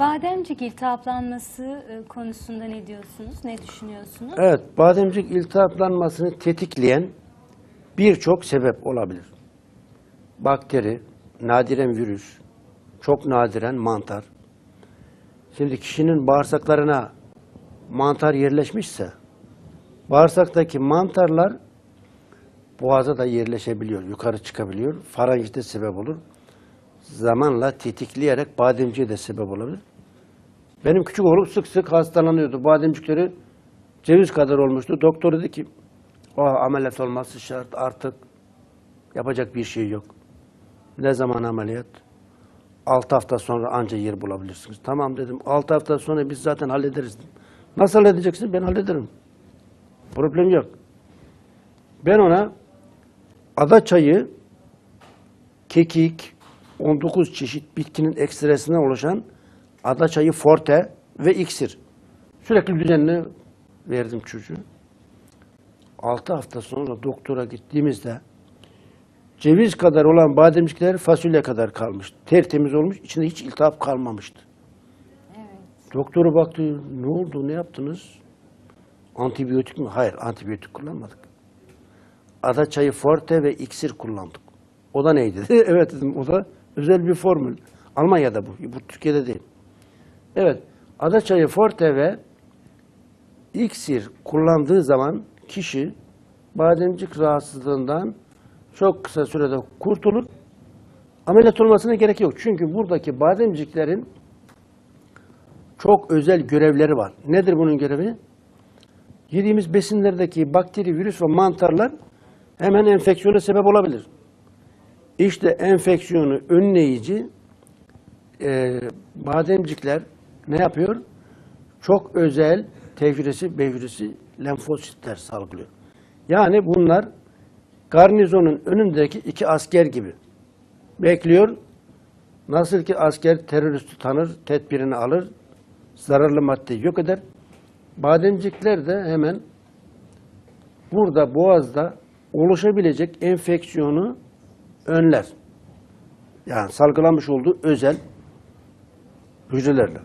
Bademcik iltihaplanması e, konusunda ne diyorsunuz? Ne düşünüyorsunuz? Evet, bademcik iltihaplanmasını tetikleyen birçok sebep olabilir. Bakteri, nadiren virüs, çok nadiren mantar. Şimdi kişinin bağırsaklarına mantar yerleşmişse, bağırsaktaki mantarlar boğaza da yerleşebiliyor, yukarı çıkabiliyor. Faranjite sebep olur. Zamanla tetikleyerek bademciğe de sebep olabilir. Benim küçük oğlum sık sık hastalanıyordu. Bademcikleri ceviz kadar olmuştu. Doktor dedi ki, o ameliyat olması şart artık yapacak bir şey yok. Ne zaman ameliyat? 6 hafta sonra anca yer bulabilirsiniz. Tamam dedim. 6 hafta sonra biz zaten hallederiz. Nasıl halledeceksin? Ben hallederim. Problem yok. Ben ona ada çayı, kekik, 19 çeşit bitkinin ekstresinden oluşan ada çayı forte ve iksir. Sürekli düzenli verdim çocuğu. 6 hafta sonra doktora gittiğimizde ceviz kadar olan bademcikler fasulye kadar kalmış. Tertemiz olmuş, içinde hiç iltihap kalmamıştı. Doktora baktı, ne oldu, ne yaptınız? Antibiyotik mi? Hayır, antibiyotik kullanmadık. Ada çayı forte ve iksir kullandık. O da neydi? evet dedim, o da özel bir formül. Almanya'da bu, bu Türkiye'de değil. Evet, ada çayı forte ve iksir kullandığı zaman kişi bademcik rahatsızlığından çok kısa sürede kurtulur. Ameliyat olmasına gerek yok. Çünkü buradaki bademciklerin çok özel görevleri var. Nedir bunun görevi? Yediğimiz besinlerdeki bakteri, virüs ve mantarlar hemen enfeksiyona sebep olabilir. İşte enfeksiyonu önleyici e, bademcikler ne yapıyor? Çok özel T hücresi, lenfositler salgılıyor. Yani bunlar garnizonun önündeki iki asker gibi. Bekliyor. Nasıl ki asker teröristi tanır, tedbirini alır, zararlı maddeyi yok eder. Bademcikler de hemen burada boğazda oluşabilecek enfeksiyonu önler. Yani salgılamış olduğu özel hücrelerle.